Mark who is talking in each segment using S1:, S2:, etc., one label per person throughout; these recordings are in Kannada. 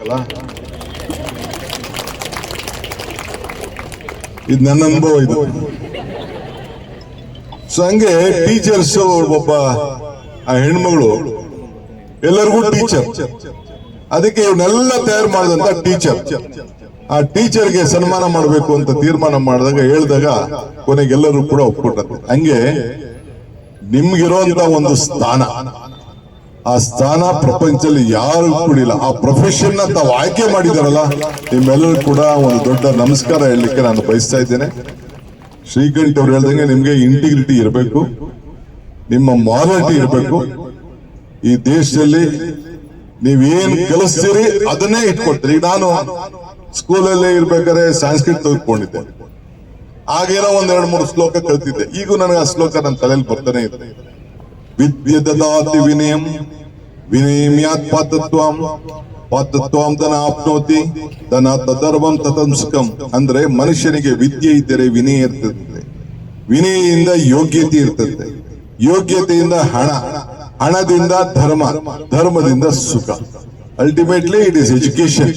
S1: ಅಲ್ಲ? ಇದು ನನ್ನ ಅನುಭವ ಇದು. ಸೊ ಹಂಗೆ ಟೀಚರ್ಸ್ ಒಬ್ಬ ಆ ಹೆಣ್ಮಗಳು, ಎಲ್ಲರಿಗೂ ಟೀಚರ್ ಅದಕ್ಕೆ ಇವನ್ನೆಲ್ಲ ತಯಾರು ಮಾಡಿದಂತ ಟೀಚರ್ ಆ ಟೀಚರ್ಗೆ ಸನ್ಮಾನ ಮಾಡಬೇಕು ಅಂತ ತೀರ್ಮಾನ ಮಾಡಿದಾಗ ಹೇಳಿದಾಗ ಕೊನೆಗೆಲ್ಲರೂ ಕೂಡ ಒಪ್ಕೊಟ್ಟ ಹಂಗೆ ನಿಮ್ಗಿರೋಂಥ ಒಂದು ಸ್ಥಾನ. ಆ ಸ್ಥಾನ, ಪ್ರಪಂಚದಲ್ಲಿ ಯಾರು ಕೊಡಿಲ್ಲ. ಆ ಪ್ರೊಫೆಷನ್ ತಾವು ಆಯ್ಕೆ ಮಾಡಿದಾರಲ್ಲ, ನಿಮ್ಮೆಲ್ಲರೂ ಕೂಡ ಒಂದು ದೊಡ್ಡ ನಮಸ್ಕಾರ ಹೇಳಲಿಕ್ಕೆ ನಾನು ಬಯಸ್ತಾ ಇದ್ದೇನೆ. ಶ್ರೀಕಂಠ್ ಅವ್ರು ಹೇಳ್ದಂಗೆ ನಿಮ್ಗೆ ಇಂಟಿಗ್ರಿಟಿ ಇರಬೇಕು, ನಿಮ್ಮ ಮಾರಾಟಿ ಇರಬೇಕು. ಈ ದೇಶದಲ್ಲಿ ನೀವೇನ್ ಕಲಿಸ್ತೀರಿ, ಅದನ್ನೇ ಇಟ್ಕೊಡ್ತೀರಿ ಈಗ ನಾನು ಸ್ಕೂಲಲ್ಲೇ ಇರ್ಬೇಕಾದ್ರೆ ಸಂಸ್ಕೃತ ತೆಗೆದುಕೊಂಡಿದ್ದೆ ಆಗೇನೋ ಒಂದ್ ಎರಡು ಮೂರು ಶ್ಲೋಕ ಕಲ್ತಿದ್ದೆ. ಈಗೂ ನನಗೆ ಆ ಶ್ಲೋಕ ನನ್ನ ತಲೆಯಲ್ಲಿ ಬರ್ತಾನೆ ಇದೆ. ವಿದ್ಯೆ ವಿನಯಂ ವಿನಯಮ್ಯಾತ್ ಪಾತತ್ವಂ. ಪಾತತ್ವಂ ತನ ಆಪ್ನೋತಿ ತನ ತದರ್ವಂ ತತಂಸ್ಕಂ. ಅಂದ್ರೆ ಮನುಷ್ಯನಿಗೆ ವಿದ್ಯೆ ಇದ್ದರೆ ವಿನಯ ಇರ್ತದೆ. ವಿನಯದಿಂದ ಯೋಗ್ಯತೆ ಇರ್ತದೆ. ಯೋಗ್ಯತೆಯಿಂದ ಹಣ, ಹಣದಿಂದ ಧರ್ಮ, ಧರ್ಮದಿಂದ ಸುಖ. Ultimately it is education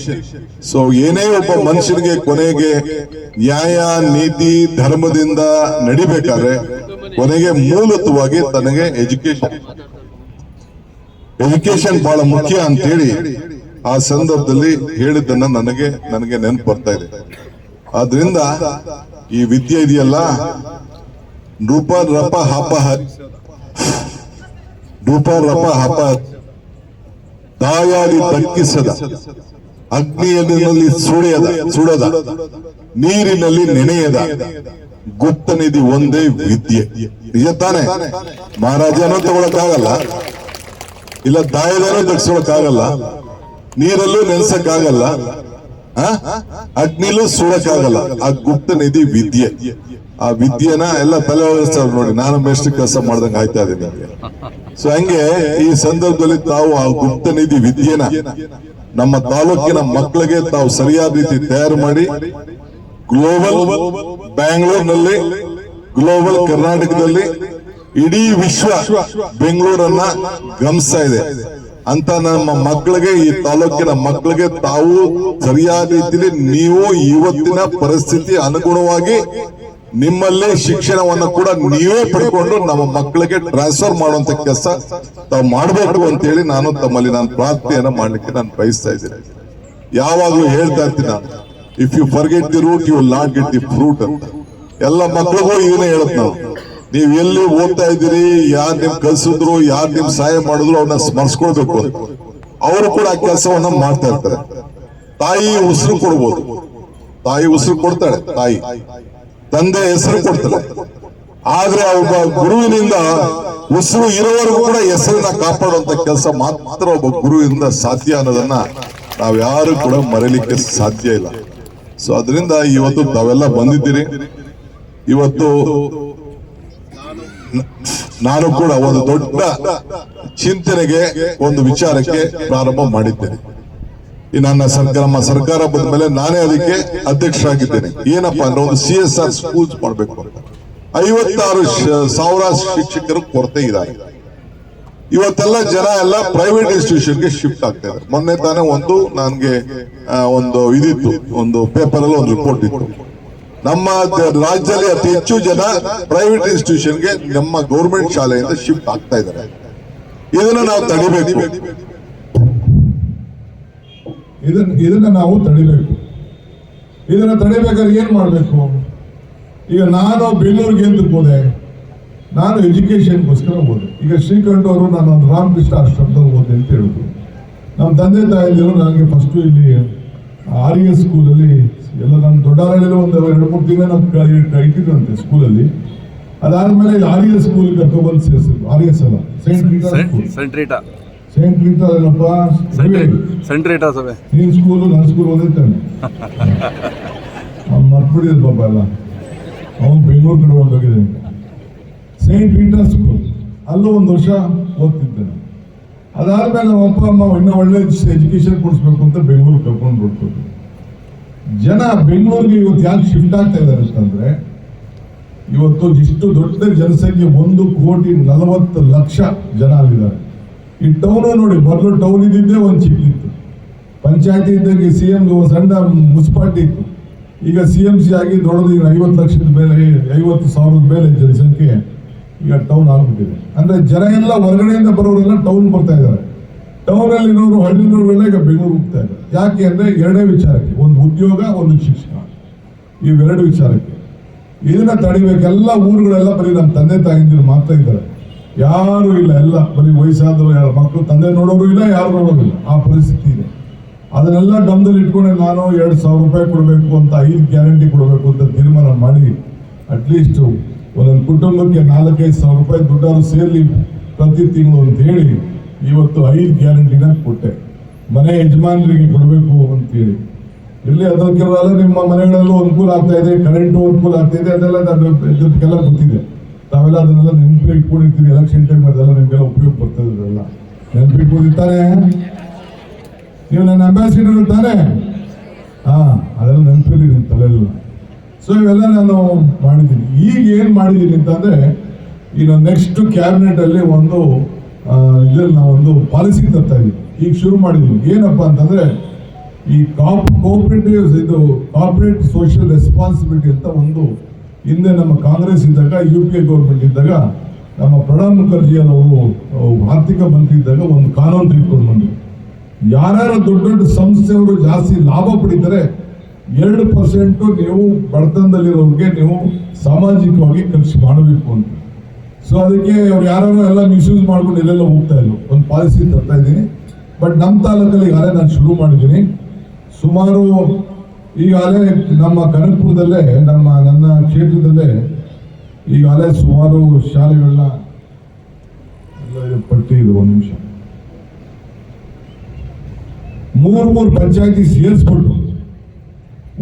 S1: so ಏನೇ ಒಬ್ಬ ಮನುಷ್ಯನಿಗೆ ಕೊನೆಗೆ ನ್ಯಾಯ, ನೀತಿ, ಧರ್ಮದಿಂದ ನಡಿಬೇಕಾದ್ರೆ ಕೊನೆಗೆ ಮೂಲತವಾಗಿ ತನಗೆ ಎಜುಕೇಶನ್ ಎಜುಕೇಶನ್ ಬಹಳ ಮುಖ್ಯ ಅಂತ ಹೇಳಿ ಆ ಸಂದರ್ಭದಲ್ಲಿ ಹೇಳಿದ್ದನ್ನ ನನಗೆ ನನಗೆ ನೆನಪು ಬರ್ತಾ ಇದೆ. ಆದ್ರಿಂದ ಈ ವಿದ್ಯೆ ಇದೆಯಲ್ಲ? ನೃಪ ರಪ ಹಪ ನೃಪ ರಪ ಹಪ. ದಾಯಾದಿ ತಗ್ಗಿಸದ ಅಗ್ನಿಯಲ್ಲಿ ಸುಳಿಯದ ಸುಡದ. ನೀರಿನಲ್ಲಿ ನೆನೆಯದ. ಗುಪ್ತ ನಿಧಿ ಒಂದೇ ವಿದ್ಯೆ. ನಿಜ ತಾನೆ? ಮಹಾರಾಜನೂ ತಗೊಳಕ್ಕಾಗಲ್ಲ. ಇಲ್ಲ ದಾಯದನೂ ತಗ್ಸೋಳಕ್ಕಾಗಲ್ಲ ನೀರಲ್ಲೂ ನೆನ್ಸಕ್ಕಾಗಲ್ಲ? ಅಗ್ನಿಲೂ ಸುಡಕ್ಕಾಗಲ್ಲ ಆ ಗುಪ್ತ ನಿಧಿ ವಿದ್ಯೆ. ಆ ವಿದ್ಯೆನ ಎಲ್ಲ ತಲೆ ಹೋಗಿಸ್ತಾರೆ ನೋಡಿ. ನಾನು ಮೇಷ್ಟ್ರ ಕೆಲಸ ಮಾಡ್ದಂಗೆ ಆಯ್ತಾ ಇದೆ ಸೊ ಹಂಗೆ ಈ ಸಂದರ್ಭದಲ್ಲಿ ತಾವು ಆ ಗುಪ್ತ ನಿಧಿ ವಿದ್ಯೆನ, ನಮ್ಮ ತಾಲೂಕಿನ ಮಕ್ಕಳಿಗೆ ತಾವು ಸರಿಯಾದ ರೀತಿ ತಯಾರು ಮಾಡಿ, ಗ್ಲೋಬಲ್ ಬ್ಯಾಂಗ್ಳೂರ್ನಲ್ಲಿ, ಗ್ಲೋಬಲ್ ಕರ್ನಾಟಕದಲ್ಲಿ ಇಡೀ ವಿಶ್ವ ಬೆಂಗಳೂರನ್ನ ಗಮನಿಸ್ತಾ ಇದೆ. ಅಂತ ನಮ್ಮ ಮಕ್ಕಳಿಗೆ, ಈ ತಾಲೂಕಿನ ಮಕ್ಕಳಿಗೆ ತಾವು ಸರಿಯಾದ ರೀತಿಯಲ್ಲಿ ನೀವು ಇವತ್ತಿನ ಪರಿಸ್ಥಿತಿ ಅನುಗುಣವಾಗಿ ನಿಮ್ಮಲ್ಲೇ ಶಿಕ್ಷಣವನ್ನು ಕೂಡ ನೀವೇ ಪಡ್ಕೊಂಡು ನಮ್ಮ ಮಕ್ಕಳಿಗೆ ಟ್ರಾನ್ಸ್ಫರ್ ಮಾಡುವಂತ ಕೆಲಸ ತಾವು ಮಾಡಬೇಕು ಅಂತ ಹೇಳಿ ನಾನು ತಮ್ಮಲ್ಲಿ ನಾನು ಪ್ರಾರ್ಥನೆಯನ್ನ ಮಾಡಲಿಕ್ಕೆ ನಾನು ಬಯಸ್ತಾ ಇದ್ದೀನಿ. ಯಾವಾಗ್ಲೂ ಹೇಳ್ತಾ ಇರ್ತೀನಿ if you forget the root you lot get the fruit ಅಂತ. ಎಲ್ಲ ಮಕ್ಕಳಿಗೂ ಇದನ್ನೇ ಹೇಳುತ್ತೆ ನಾವು ನೀವ್ ಎಲ್ಲಿ ಓದ್ತಾ ಇದ್ದೀರಿ? ಯಾರ್ ನಿಮ್ ಕಲ್ಸಿದ್ರು, ಯಾರ್ ನಿಮ್ ಸಹಾಯ ಮಾಡಿದ್ರು ಅವ್ರನ್ನ ಸ್ಮರಿಸ್ಕೊಳ್ಬೇಕು. ಅವರು ಕೂಡ ಆ ಕೆಲಸವನ್ನ ಮಾಡ್ತಾ ಇರ್ತಾರೆ. ತಾಯಿ ಉಸಿರು ಕೊಡ್ಬೋದು. ತಾಯಿ ಉಸಿರು ಕೊಡ್ತಾಳೆ, ತಾಯಿ. ತಂದೆ ಹೆಸರು ಕೊಡ್ತಾಳೆ. ಆದ್ರೆ ಒಬ್ಬ ಗುರುವಿನಿಂದ ಉಸಿರು ಇರೋವರೆಗೂ ಕೂಡ ಹೆಸರನ್ನ ಕಾಪಾಡುವಂತ ಕೆಲಸ ಮಾತ್ರ ಒಬ್ಬ ಗುರುವಿನಿಂದ ಸಾಧ್ಯ ಅನ್ನೋದನ್ನ ನಾವ್ಯಾರು ಕೂಡ ಮರೀಲಿಕ್ಕೆ ಸಾಧ್ಯ ಇಲ್ಲ. ಸೊ ಅದರಿಂದ ಇವತ್ತು ತಾವೆಲ್ಲ ಬಂದಿದ್ದೀರಿ. ಇವತ್ತು ನಾನು ಕೂಡ ಒಂದು ದೊಡ್ಡ ಚಿಂತನೆಗೆ ಒಂದು ವಿಚಾರಕ್ಕೆ ಪ್ರಾರಂಭ ಮಾಡಿದ್ದೇನೆ. ಈ ನನ್ನ ಸರ್ಕಾರ, ನಮ್ಮ ಸರ್ಕಾರ ಬಂದ ಮೇಲೆ ನಾನೇ ಅದಕ್ಕೆ ಅಧ್ಯಕ್ಷರಾಗಿದ್ದೇನೆ. ಏನಪ್ಪಾ ಅಂದ್ರೆ ಒಂದು ಸಿ ಎಸ್ ಆರ್ ಸ್ಕೂಲ್ಸ್ ಮಾಡಬೇಕು ಐವತ್ತಾರು ಸಾವಿರ ಶಿಕ್ಷಕರು ಕೊರತೆ ಇದ್ದಾರೆ. ಇವತ್ತೆಲ್ಲ ಜನ ಎಲ್ಲ ಪ್ರೈವೇಟ್ ಇನ್ಸ್ಟಿಟ್ಯೂಷನ್ಗೆ ಶಿಫ್ಟ್ ಆಗ್ತಾ ಇದ್ದಾರೆ. ಮೊನ್ನೆ ತಾನೇ ಒಂದು, ನನ್ಗೆ ಒಂದು ಇದಿತ್ತು. ಒಂದು ಪೇಪರ್ ಅಲ್ಲಿ ಒಂದು ರಿಪೋರ್ಟ್ ಇತ್ತು. ನಮ್ಮ ರಾಜ್ಯದಲ್ಲಿ ಅತಿ ಹೆಚ್ಚು ಜನ ಪ್ರೈವೇಟ್ ಇನ್ಸ್ಟಿಟ್ಯೂಷನ್ಗೆ ನಮ್ಮ ಗೌರ್ಮೆಂಟ್ ಶಾಲೆಯಿಂದ ಶಿಫ್ಟ್ ಆಗ್ತಾ ಇದ್ದಾರೆ. ಇದನ್ನ ನಾವು ತಡಿಬೇಕು.
S2: ಇದನ್ನ ನಾವು ತಡಿಬೇಕು. ಇದನ್ನ ತಡಿಬೇಕಾದ್ರೆ ಏನ್ ಮಾಡ್ಬೇಕು? ಈಗ ನಾನು ಬೆಂಗಳೂರಿಗೆ ಅಂತ ಹೋದೆ? ನಾನು ಎಜುಕೇಶನ್ಗೋಸ್ಕರ ಹೋದೆ. ಈಗ ಶ್ರೀಕಂಠ ಅವರು ನಾನು ರಾಮಕೃಷ್ಣ ಆಶ್ರಮದಲ್ಲಿ ಹೋದೆ ಅಂತ ಹೇಳಿದ್ರು ನಮ್ಮ ತಂದೆ ತಾಯಿಯವರು ನನಗೆ ಫಸ್ಟು ಇಲ್ಲಿ ಆರ್ ಎಸ್ ಸ್ಕೂಲಲ್ಲಿ ಎಲ್ಲ ನಮ್ಮ ದೊಡ್ಡಾರಳ್ಳಿలో ಒಂದು ಎರಡು ಮೂರು ದಿನ ನಾವು ಇಟ್ಟಿದ್ರಂತೆ ಸ್ಕೂಲಲ್ಲಿ. ಅದಾದ್ಮೇಲೆ ಆರ್ ಎಸ್ ಸ್ಕೂಲ್ ಕರ್ಕೊಂಡ್ಬಂದು ಸೇರಿಸಿದ್ರು. ಆರ್ ಎಸ್ ಅಲ್ಲ saint Rita school
S3: saint Rita
S2: saint Peter
S3: Rita ಸಭೆ.
S2: ನೀನ್ ಸ್ಕೂಲು ನನ್ನ ಸ್ಕೂಲ್ ಓದಿರ್ತಾನೆ. ಅವ್ನು ಮರ್ತ್ಬಿಟ್ಟಿದ್ರು ಪಾಪ ಎಲ್ಲ. ಅವನು ಬೆಂಗಳೂರು ಕಡೆ ಹೋಗಿದ್ದೆ ಸೈಂಟ್ ರೀಟಾ ಸ್ಕೂಲ್ ಅಲ್ಲೂ ಒಂದು ವರ್ಷ ಓದ್ತಿದ್ದಾನೆ ಅದಾದ್ಮೇಲೆ ನಮ್ಮ ಅಪ್ಪ ಅಮ್ಮ ಇನ್ನೂ ಒಳ್ಳೆ ಎಜುಕೇಶನ್ ಕೊಡಿಸ್ಬೇಕು ಅಂತ ಬೆಂಗಳೂರು ಕರ್ಕೊಂಡು ಬಿಡ್ತಾರೆ ಜನ ಬೆಂಗಳೂರಿಗೆ ಇವತ್ತು ಯಾಕೆ ಶಿಫ್ಟ್ ಆಗ್ತಾ ಇದ್ದಾರೆ ಅಂತಂದ್ರೆ, ಇವತ್ತು ಇಷ್ಟು ದೊಡ್ಡ ಜನಸಂಖ್ಯೆ ಒಂದು ಕೋಟಿ ನಲವತ್ತು ಲಕ್ಷ ಜನ ಅಲ್ಲಿದ್ದಾರೆ. ಈ ಟೌನ್ ನೋಡಿ, ಮೊದಲು ಟೌನ್ ಇದ್ದಿದ್ದೇ ಒಂದು ಚಿಕ್ಕಿತ್ತು
S1: ಪಂಚಾಯತಿ ಇದ್ದಂಗೆ ಸಿ ಎಂ ಸಣ್ಣ ಮುನ್ಸಿಪಾಲ್ಟಿ ಇತ್ತು. ಈಗ ಸಿ ಎಂ ಸಿ ಆಗಿ ದೊಡ್ಡದು ಈಗ ಐವತ್ತು ಲಕ್ಷದ ಮೇಲೆ, ಐವತ್ತು ಸಾವಿರದ ಮೇಲೆ ಜನಸಂಖ್ಯೆ ಈಗ ಟೌನ್ ಆಗ್ಬಿಟ್ಟಿದೆ. ಅಂದ್ರೆ ಜನ ಎಲ್ಲ ಹೊರಗಡೆಯಿಂದ ಬರೋರೆಲ್ಲ ಟೌನ್ ಬರ್ತಾ ಇದ್ದಾರೆ. ಟೌನ್ ಅಲ್ಲಿ ಇರೋರು ಹಳ್ಳಿನವರೆಲ್ಲ ಈಗ ಬೆಂಗಳೂರು ಹೋಗ್ತಾ ಇದ್ದಾರೆ ಯಾಕೆ ಅಂದರೆ ಎರಡೇ ವಿಚಾರಕ್ಕೆ, ಒಂದು ಉದ್ಯೋಗ, ಒಂದು ಶಿಕ್ಷಣ. ಇವೆರಡು ವಿಚಾರಕ್ಕೆ. ಇದನ್ನ ತಡಿಬೇಕು, ಎಲ್ಲ ಊರುಗಳೆಲ್ಲ ಬರೀ ನಮ್ಮ ತಂದೆ ತಾಯಿಂದಿರು ಮಾತ್ರ ಇದ್ದಾರೆ. ಯಾರು ಇಲ್ಲ, ಎಲ್ಲ ಬರೀ ವಯಸ್ಸಾದ್ರು ಯಾರು ಮಕ್ಕಳು, ತಂದೆ ನೋಡೋರು ಇಲ್ಲ, ಯಾರು ನೋಡೋರು ಇಲ್ಲ. ಆ ಪರಿಸ್ಥಿತಿ ಇದೆ. ಅದನ್ನೆಲ್ಲ ಗಮನದಲ್ಲಿ ಇಟ್ಕೊಂಡೆ ನಾನು ಎರಡು ಸಾವಿರ ರೂಪಾಯಿ ಕೊಡಬೇಕು ಅಂತ, ಐದು ಗ್ಯಾರಂಟಿ ಕೊಡಬೇಕು ಅಂತ ತೀರ್ಮಾನ ಮಾಡಿ ಅಟ್ಲೀಸ್ಟ್ ಒಂದೊಂದು ಕುಟುಂಬಕ್ಕೆ ನಾಲ್ಕೈದು ಸಾವಿರ ರೂಪಾಯಿ ದುಡ್ಡಾರು ಸೇರ್ಲಿ ಪ್ರತಿ ತಿಂಗಳು ಅಂತ ಹೇಳಿ ಇವತ್ತು ಐದು ಗ್ಯಾರಂಟಿನ ಕೊಟ್ಟೆ. ಮನೆ ಯಜಮಾನರಿಗೆ ಕೊಡಬೇಕು ಅಂತೇಳಿ. ಇಲ್ಲಿ ಅದಕ್ಕೆಲ್ಲ ನಿಮ್ಮ ಮನೆಗಳಲ್ಲೂ ಅನುಕೂಲ ಆಗ್ತಾ ಇದೆ ಕರೆಂಟು ಅನುಕೂಲ ಆಗ್ತಾ ಇದೆ, ಅದೆಲ್ಲ ಇದಕ್ಕೆಲ್ಲ ಗೊತ್ತಿದೆ. ತಾವೆಲ್ಲ ಅದನ್ನೆಲ್ಲ ನೆನಪು ಇಟ್ಕೊಂಡಿರ್ತೀರಿ ಎಲೆಕ್ಷನ್ ಟೈಮ್ ಅದೆಲ್ಲ ನಿಮಗೆಲ್ಲ ಉಪಯೋಗ ಬರ್ತದೆ ಇದೆಲ್ಲ ನೆನಪು ಇಟ್ಕೊಂಡಿರ್ತಾರೆ? ನೀವು ನನ್ನ ಅಂಬಾಸಿಡರ್ ತಾನೆ ಹಾಂ, ಅದೆಲ್ಲ ನೆನಪಿಲ್ಲ ನಿಮ್ಮ ತಲೆಯಲ್ಲ. ಸೊ ಇವೆಲ್ಲ ನಾನು ಮಾಡಿದ್ದೀನಿ. ಈಗ ಏನು ಮಾಡಿದ್ದೀನಿ ಅಂತಂದರೆ ಇನ್ನು ನೆಕ್ಸ್ಟ್ ಕ್ಯಾಬಿನೆಟ್ ಅಲ್ಲಿ ಒಂದು ಇದ್ರಲ್ಲಿ ನಾವೊಂದು ಒಂದು ಪಾಲಿಸಿ ತರ್ತಾ ಇದ್ದೀವಿ ಈಗ ಶುರು ಮಾಡಿದ್ವಿ. ಏನಪ್ಪ ಅಂತಂದ್ರೆ, ಈ ಕಾಪ್ ಕೋಪರೇಟಿವ್ ಇದು ಕಾರ್ಪೊರೇಟ್ ಸೋಷಿಯಲ್ ರೆಸ್ಪಾನ್ಸಿಬಿಲಿಟಿ ಅಂತ ಒಂದು ಹಿಂದೆ ನಮ್ಮ ಕಾಂಗ್ರೆಸ್ ಇದ್ದಾಗ ಯು ಪಿ ಎ ಗೌರ್ಮೆಂಟ್ ಇದ್ದಾಗ, ನಮ್ಮ ಪ್ರಣಬ್ ಮುಖರ್ಜಿ ಅವರು ಆರ್ಥಿಕ ಮಂತ್ರಿ ಇದ್ದಾಗ ಒಂದು ಕಾನೂನು ತೆಗೆದುಕೊಂಡು ಬಂದ್ವಿ. ಯಾರ್ಯಾರು ದೊಡ್ಡ ದೊಡ್ಡ ಸಂಸ್ಥೆಯವರು ಜಾಸ್ತಿ ಲಾಭ ಪಡಿತಾರೆ, ಎರಡು ಪರ್ಸೆಂಟು ನೀವು ಬಡತನದಲ್ಲಿರೋರಿಗೆ ನೀವು ಸಾಮಾಜಿಕವಾಗಿ ಖರ್ಚು ಮಾಡಬೇಕು ಅಂತ. ಸೊ ಅದಕ್ಕೆ ಅವ್ರು ಯಾರು ಎಲ್ಲ ಮಿಸ್ಯೂಸ್ ಮಾಡ್ಕೊಂಡು ಎಲ್ಲೆಲ್ಲ ಹೋಗ್ತಾ ಇಲ್ಲ ಒಂದು ಪಾಲಿಸಿ ತರ್ತಾ ಇದ್ದೀನಿ. ಬಟ್ ನಮ್ಮ ತಾಲೂಕಲ್ಲಿ ಈಗಾಗಲೇ ನಾನು ಶುರು ಮಾಡಿದ್ದೀನಿ. ಸುಮಾರು ಈಗಾಗಲೇ ನಮ್ಮ ಕನಕಪುರದಲ್ಲೇ, ನಮ್ಮ ನನ್ನ ಕ್ಷೇತ್ರದಲ್ಲೇ ಈಗಾಗಲೇ ಸುಮಾರು ಶಾಲೆಗಳನ್ನ ಪಟ್ಟಿ ಇದು ಒಂದು ನಿಮಿಷ. ಮೂರು ಮೂರು ಪಂಚಾಯತಿ ಸೇರಿಸ್ಬಿಟ್ಟು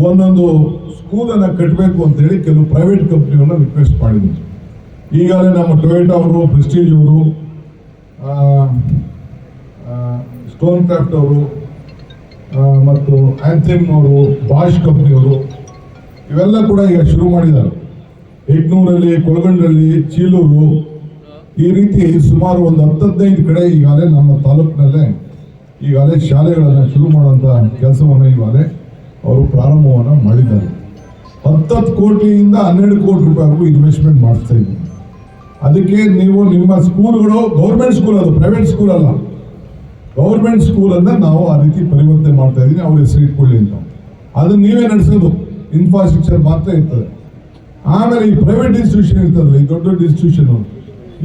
S1: ಒಂದೊಂದು ಸ್ಕೂಲನ್ನು ಕಟ್ಟಬೇಕು ಅಂತೇಳಿ ಕೆಲವು ಪ್ರೈವೇಟ್ ಕಂಪ್ನಿಗಳನ್ನ ರಿಕ್ವೆಸ್ಟ್ ಮಾಡಿದ್ದೀನಿ. ಈಗಾಗಲೇ ನಮ್ಮ ಟೊಯೋಟಾ ಅವರು ಪ್ರೆಸ್ಟೀಜ್ ಅವರು ಸ್ಟೋನ್ ಕ್ರಾಫ್ಟ್ ಅವರು ಮತ್ತು ಆಂಥಿಮ್ ಅವರು ಬಾಷ್ ಕಂಪ್ನಿಯವರು ಇವೆಲ್ಲ ಕೂಡ ಈಗ ಶುರು ಮಾಡಿದ್ದಾರೆ. ಯಗ್ನೂರಲ್ಲಿ ಕೊಳಗಂಡಲ್ಲಿ ಚೀಲೂರು, ಈ ರೀತಿ ಸುಮಾರು ಒಂದು ಹತ್ತು ಹದಿನೈದು ಕಡೆ ಈಗಾಗಲೇ ನಮ್ಮ ತಾಲೂಕಿನಲ್ಲೇ ಈಗಾಗಲೇ ಶಾಲೆಗಳನ್ನು ಶುರು ಮಾಡುವಂಥ ಕೆಲಸವನ್ನು ಈಗಾಗಲೇ ಅವರು ಪ್ರಾರಂಭವನ್ನು ಮಾಡಿದ್ದಾರೆ. ಹತ್ತತ್ತು ಕೋಟಿಯಿಂದ ಹನ್ನೆರಡು ಕೋಟಿ ರೂಪಾಯಿವರೆಗೂ ಇನ್ವೆಸ್ಟ್ಮೆಂಟ್ ಮಾಡಿಸ್ತಾ ಇದ್ದೀವಿ ಅದಕ್ಕೆ ನೀವು ನಿಮ್ಮ ಸ್ಕೂಲ್ಗಳು, ಗೌರ್ಮೆಂಟ್ ಸ್ಕೂಲ್ ಅದು ಪ್ರೈವೇಟ್ ಸ್ಕೂಲ್ ಅಲ್ಲ. ಗೌರ್ಮೆಂಟ್ ಸ್ಕೂಲ್ ಅನ್ನ ನಾವು ಆ ರೀತಿ ಪರಿವರ್ತನೆ ಮಾಡ್ತಾ ಇದ್ದೀನಿ. ಅವ್ರ ಹೆಸರು ಇಟ್ಕೊಳ್ಳಿ ಅಂತ. ಅದನ್ನ ನೀವೇ ನಡೆಸೋದು. ಇನ್ಫ್ರಾಸ್ಟ್ರಕ್ಚರ್ ಮಾತ್ರ ಇರ್ತದೆ. ಆಮೇಲೆ ಈ ಪ್ರೈವೇಟ್ ಇನ್ಸ್ಟಿಟ್ಯೂಷನ್ ಇರ್ತದಲ್ಲ, ಈ ದೊಡ್ಡ ದೊಡ್ಡ ಇನ್ಸ್ಟಿಟ್ಯೂಷನ್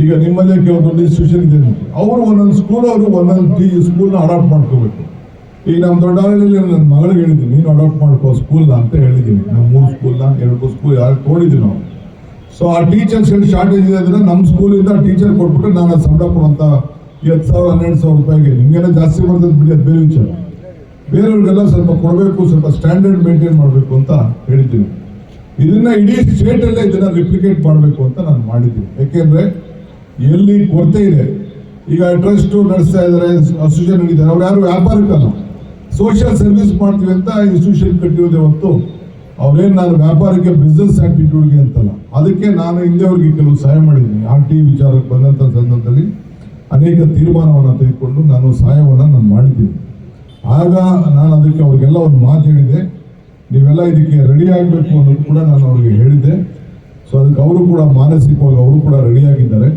S1: ಈಗ ನಿಮ್ಮಲ್ಲೇ ಕೆಲವು ದೊಡ್ಡ ಇನ್ಸ್ಟಿಟ್ಯೂಷನ್ ಇದೆ ಅವರು ಒಂದೊಂದು ಸ್ಕೂಲ್ ಅವರು ಒಂದೊಂದು ಸ್ಕೂಲ್ನ ಅಡಾಪ್ಟ್ ಮಾಡ್ಕೋಬೇಕು. ಈಗ ನಮ್ಮ ದೊಡ್ಡಹಳ್ಳಿಯಲ್ಲಿ ನನ್ನ ಮಗಳಿಗೆ ಹೇಳಿದ್ದೀನಿ, ನೀನು ಅಡಾಪ್ಟ್ ಮಾಡ್ಕೋ ಸ್ಕೂಲ್ನ ಅಂತ ಹೇಳಿದ್ದೀನಿ. ನಮ್ಮ ಮೂರು ಸ್ಕೂಲ್ನ ಎರಡು ಸ್ಕೂಲ್ ಯಾರು ತೋಡಿದ್ದೀವಿ ನಾವು. ಸೊ ಆ ಟೀಚರ್ಸ್ ಏನು ಶಾರ್ಟೇಜ್ ಇದೆ ಅಂದ್ರೆ ನಮ್ಮ ಸ್ಕೂಲಿಂದ ಟೀಚರ್ ಕೊಟ್ಬಿಟ್ಟು ನಾನು ಸಂಬಳ ಕೊಡುವಂತ ಹತ್ತು ಸಾವಿರ, ಹನ್ನೆರಡು ಸಾವಿರ ರೂಪಾಯಿಗೆ. ನಿಮಗೆಲ್ಲ ಜಾಸ್ತಿ ಬರ್ತದೆ ಬಿಡಿ, ಅದು ಬೇರೆ ವಿಚಾರ. ಬೇರೆಯವ್ರಿಗೆಲ್ಲ ಸ್ವಲ್ಪ ಕೊಡಬೇಕು, ಸ್ವಲ್ಪ ಸ್ಟ್ಯಾಂಡರ್ಡ್ ಮೇಂಟೈನ್ ಮಾಡಬೇಕು ಅಂತ ಹೇಳಿದ್ದೀನಿ. ಇದನ್ನ ಇಡೀ ಸ್ಟೇಟ್ ಅಲ್ಲೇ ಇದನ್ನ ರಿಪ್ಲಿಕೇಟ್ ಮಾಡಬೇಕು ಅಂತ ನಾನು ಮಾಡಿದ್ದೀನಿ. ಯಾಕೆಂದ್ರೆ ಎಲ್ಲಿ ಕೊರತೆ ಇದೆ, ಈಗ ಟ್ರಸ್ಟ್ ನಡೆಸ್ತಾ ಇದ್ದಾರೆ ಅಸೋಸಿಯೇಷನ್ ನಡೀತಾರೆ. ಅವ್ರು ಯಾರು ವ್ಯಾಪಾರಕ್ಕಲ್ಲ ಸೋಷಿಯಲ್ ಸರ್ವಿಸ್ ಮಾಡ್ತೀವಿ ಅಂತ ಇನ್ಸ್ಟಿಟ್ಯೂಷನ್ ಕಟ್ಟಿರೋದೇ ಹೊತ್ತು ಅವ್ರೇನು ನಾನು ವ್ಯಾಪಾರಕ್ಕೆ ಬಿಸ್ನೆಸ್ ಆ್ಯಟಿಟ್ಯೂಡ್ಗೆ ಅಂತಲ್ಲ. ಅದಕ್ಕೆ ನಾನು ಹಿಂದೆ ಅವ್ರಿಗೆ ಕೆಲವು ಸಹಾಯ ಮಾಡಿದ್ದೀನಿ. ಆರ್ ಟಿ ವಿಚಾರಕ್ಕೆ ಬಂದಂಥ ಸಂದರ್ಭದಲ್ಲಿ ಅನೇಕ ತೀರ್ಮಾನವನ್ನು ತೆಗೆದುಕೊಂಡು ನಾನು ಸಹಾಯವನ್ನು ನಾನು ಮಾಡಿದ್ದೀನಿ. ಆಗ ನಾನು ಅದಕ್ಕೆ ಅವ್ರಿಗೆಲ್ಲ ಒಂದು ಮಾತು ಹೇಳಿದೆ. ನೀವೆಲ್ಲ ಇದಕ್ಕೆ ರೆಡಿ ಆಗಬೇಕು ಅನ್ನೋದು ಕೂಡ ನಾನು ಅವ್ರಿಗೆ ಹೇಳಿದ್ದೆ. ಸೊ ಅದಕ್ಕೆ ಅವರು ಕೂಡ ಮಾನಸಿಕವಾಗಿ ಅವರು ಕೂಡ ರೆಡಿಯಾಗಿದ್ದಾರೆ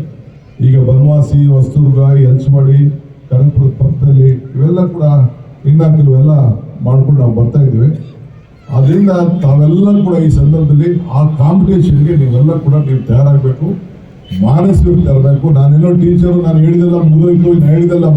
S1: ಈಗ ಬನವಾಸಿ, ಹೊಸದುರ್ಗ ಯಲ್ಚಮಡಿ ಕನಕಪುರದ ಪಕ್ಕದಲ್ಲಿ ಇವೆಲ್ಲ ಕೂಡ ಇನ್ನ ಕೆಲವೆಲ್ಲ ಮಾಡ್ಕೊಂಡು ನಾವು ಬರ್ತಾ ಇದ್ದೀವಿ. ಅದರಿಂದ ತಾವೆಲ್ಲ ಕೂಡ ಈ ಸಂದರ್ಭದಲ್ಲಿ ಆ ಕಾಂಪಿಟೇಷನ್ಗೆ ನೀವೆಲ್ಲ ಕೂಡ ನೀವು ತಯಾರಾಗಬೇಕು. ಮಾನಸಿಕ ತರಬೇಕು ನಾನೇನೋ ಟೀಚರು ನಾನು ಹೇಳಿದೆಲ್ಲ ಮುಗಿದೋಯ್ತು ನಾನು ಹೇಳಿದೆಲ್ಲ